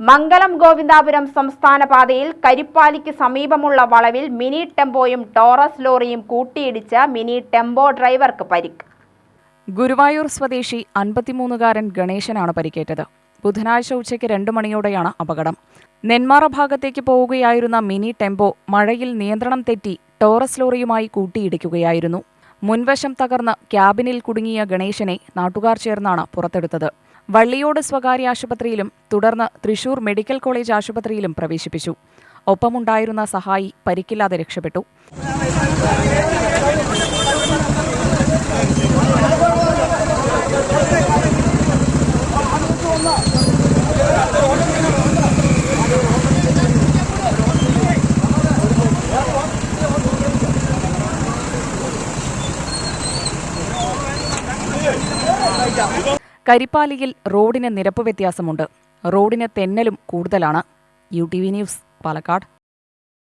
മംഗലം ഗോവിന്ദാപുരം സംസ്ഥാന പാതയിൽ കരിപ്പാലിക്ക് സമീപമുള്ള വളവിൽ മിനി ടെമ്പോയും ടോറസ് ലോറിയും കൂട്ടിയിടിച്ച മിനി ടെമ്പോ ഡ്രൈവർക്ക് പരിക്ക്. ഗുരുവായൂർ സ്വദേശി അൻപത്തിമൂന്നുകാരൻ ഗണേശനാണ് പരിക്കേറ്റത്. ബുധനാഴ്ച ഉച്ചയ്ക്ക് രണ്ടു മണിയോടെയാണ് അപകടം. നെന്മാറ ഭാഗത്തേക്ക് പോവുകയായിരുന്ന മിനി ടെമ്പോ മഴയിൽ നിയന്ത്രണം തെറ്റി ടോറസ് ലോറിയുമായി കൂട്ടിയിടിക്കുകയായിരുന്നു. മുൻവശം തകർന്ന് ക്യാബിനിൽ കുടുങ്ങിയ ഗണേശനെ നാട്ടുകാർ ചേർന്നാണ് പുറത്തെടുത്തത്. വള്ളിയോട് സ്വകാര്യ ആശുപത്രിയിലും തുടർന്ന് തൃശൂർ മെഡിക്കൽ കോളേജ് ആശുപത്രിയിലും പ്രവേശിപ്പിച്ചു. ഒപ്പമുണ്ടായിരുന്ന സഹായി പരിക്കില്ലാതെ രക്ഷപ്പെട്ടു. കരിപ്പാലിയിൽ റോഡിന് നിരപ്പ് വ്യത്യാസമുണ്ട്. റോഡിന് തെന്നലും കൂടുതലാണ്. U T V news Palakkad.